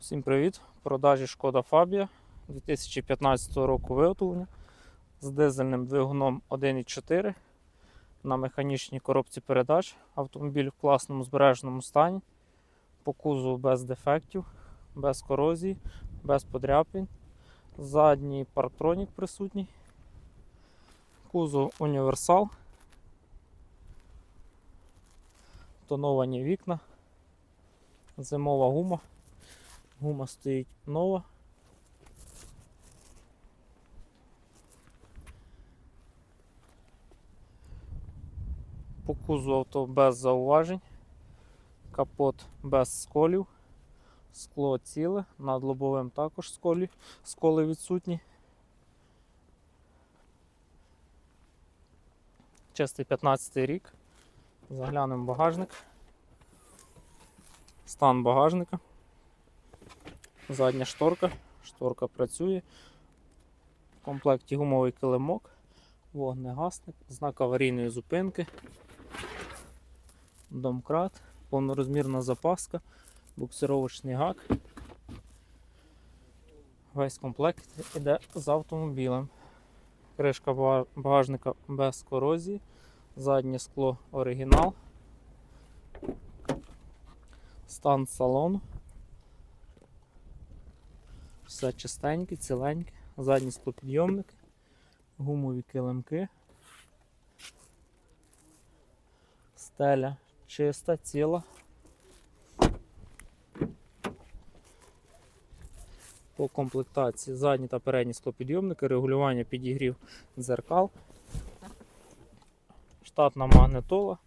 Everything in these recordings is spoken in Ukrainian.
Всім привіт! В продажі Шкода Фабія 2015 року виготовлення з дизельним двигуном 1.4 на механічній коробці передач. Автомобіль в класному збереженому стані, по кузову без дефектів, без корозії, без подряпин. Задній парктронік присутній. Кузов універсал. Тоновані вікна. Зимова гума. Гума стоїть нова. По кузу авто без зауважень. Капот без сколів. Скло ціле, над лобовим також сколі, сколи відсутні. Чистий 15 рік. Заглянемо багажник. Стан багажника. Задня шторка. Шторка працює. В комплекті гумовий килимок, вогнегасник, знак аварійної зупинки, домкрат, повнорозмірна запаска, буксировочний гак. Весь комплект іде з автомобілем. Кришка багажника без корозії, заднє скло оригінал, стан салону. Все чистеньке, ціленьке, задні склопідйомники, гумові килимки. Стеля чиста, ціла. По комплектації задні та передні склопідйомники, регулювання підігрів дзеркал, штатна магнитола,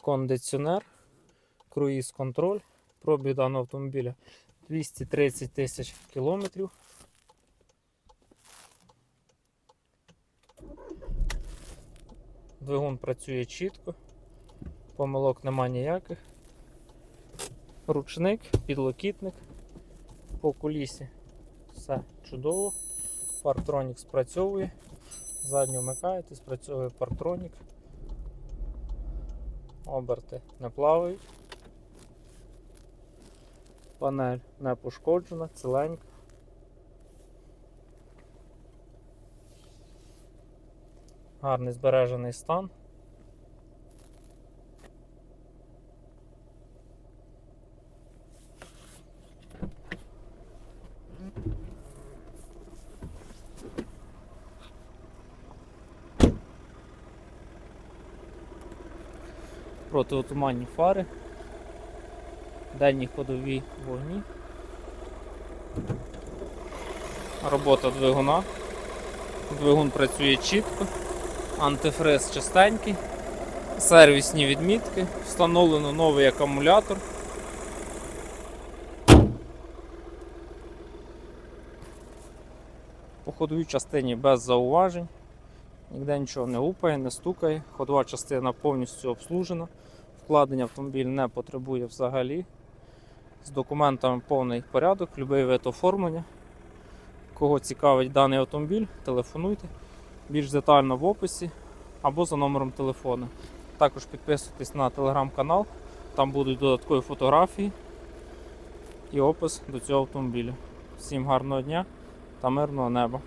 кондиціонер, круїз контроль, пробіг даного автомобіля 230 тисяч кілометрів. Двигун працює чітко, помилок нема ніяких. Ручник, підлокітник, по кулісі все чудово. Парктронік спрацьовує. Задню вмикаєте, спрацьовує парктронік. Оберти не плавають. Панель не пошкоджена, ціленька. Гарний збережений стан. Протиотуманні фари, денні ходові вогні. Робота двигуна. Двигун працює чітко, антифриз чистенький, сервісні відмітки, встановлено новий акумулятор. По ходовій частині без зауважень, ніде нічого не гупає, не стукає. Ходова частина повністю обслужена. Вкладення автомобіль не потребує взагалі. З документами повний порядок, будь-який вид оформлення. Кого цікавить даний автомобіль, телефонуйте більш детально в описі або за номером телефону. Також підписуйтесь на телеграм-канал, там будуть додаткові фотографії і опис до цього автомобіля. Всім гарного дня та мирного неба!